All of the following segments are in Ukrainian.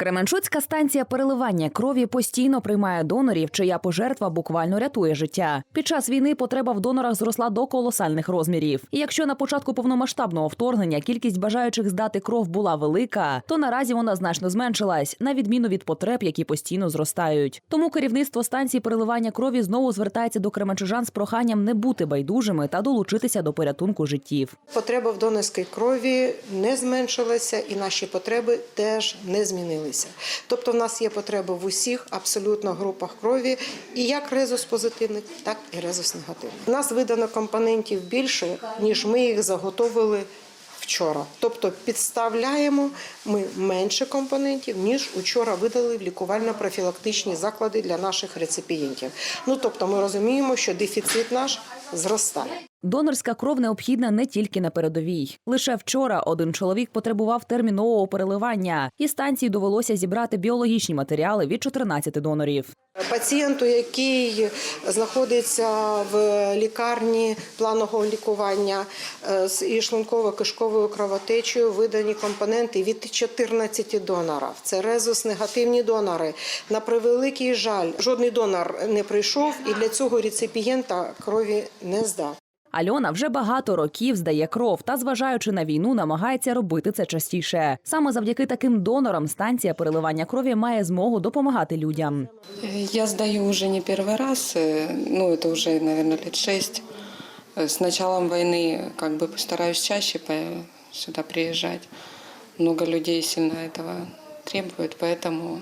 Кременчуцька станція переливання крові постійно приймає донорів, чия пожертва буквально рятує життя. Під час війни потреба в донорах зросла до колосальних розмірів. І якщо на початку повномасштабного вторгнення кількість бажаючих здати кров була велика, то наразі вона значно зменшилась, на відміну від потреб, які постійно зростають. Тому керівництво станції переливання крові знову звертається до кременчужан з проханням не бути байдужими та долучитися до порятунку життів. Потреба в донорській крові не зменшилася, і наші потреби теж не змінилися. Тобто, в нас є потреби в усіх абсолютно групах крові, і як резус позитивних, так і резус негативних. У нас видано компонентів більше, ніж ми їх заготовили. Вчора, тобто підставляємо ми менше компонентів, ніж учора видали в лікувально-профілактичні заклади для наших реципієнтів. Ну тобто, ми розуміємо, що дефіцит наш зростає. Донорська кров необхідна не тільки на передовій. Лише вчора один чоловік потребував термінового переливання, і станції довелося зібрати біологічні матеріали від 14 донорів. Пацієнту, який знаходиться в лікарні планового лікування е, з шлунково-кишковою кровотечею, видані компоненти від 14 донорів. Це резус негативні донори. На превеликий жаль, жодний донор не прийшов, і для цього реципієнта крові не здав. Альона вже багато років здає кров та, зважаючи на війну, намагається робити це частіше. Саме завдяки таким донорам станція переливання крові має змогу допомагати людям. Я сдаю уже не первый раз, э, ну это уже, наверное, лет шесть. Э, С началом войны как бы стараюсь чаще по- сюда приезжать. Много людей сильно этого требует, поэтому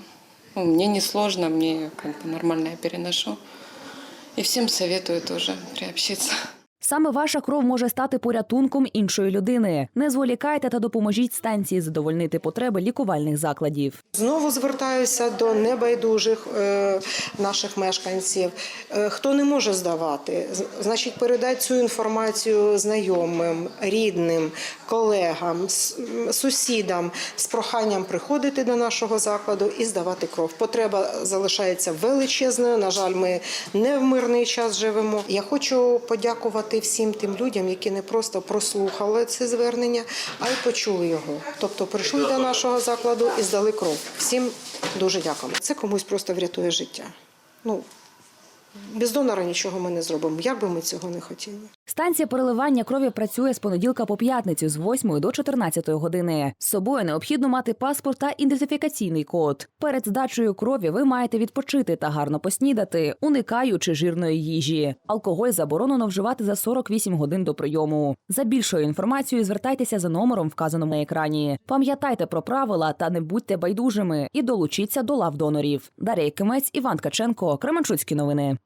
ну, мне не сложно, мне как бы нормально я переношу. И всем советую тоже приобщиться. Саме ваша кров може стати порятунком іншої людини. Не зволікайте та допоможіть станції задовольнити потреби лікувальних закладів. Знову звертаюся до небайдужих е, наших мешканців. Е, хто не може здавати, значить, передати цю інформацію знайомим, рідним, колегам, сусідам з проханням приходити до нашого закладу і здавати кров. Потреба залишається величезною. На жаль, ми не в мирний час живемо. Я хочу подякувати всім тим людям, які не просто прослухали це звернення, а й почули його. Тобто прийшли до нашого закладу і здали кров. Всім дуже дякуємо. Це комусь просто врятує життя. Ну без донора нічого ми не зробимо. Як би ми цього не хотіли. Станція переливання крові працює з понеділка по п'ятницю з 8 до 14 години. З собою необхідно мати паспорт та ідентифікаційний код. Перед здачею крові ви маєте відпочити та гарно поснідати, уникаючи жирної їжі. Алкоголь заборонено вживати за 48 годин до прийому. За більшою інформацією звертайтеся за номером, вказаним на екрані. Пам'ятайте про правила та не будьте байдужими і долучіться до лав донорів. Дар'я Кимець, Іван Ткаченко, Кременчуцькі новини.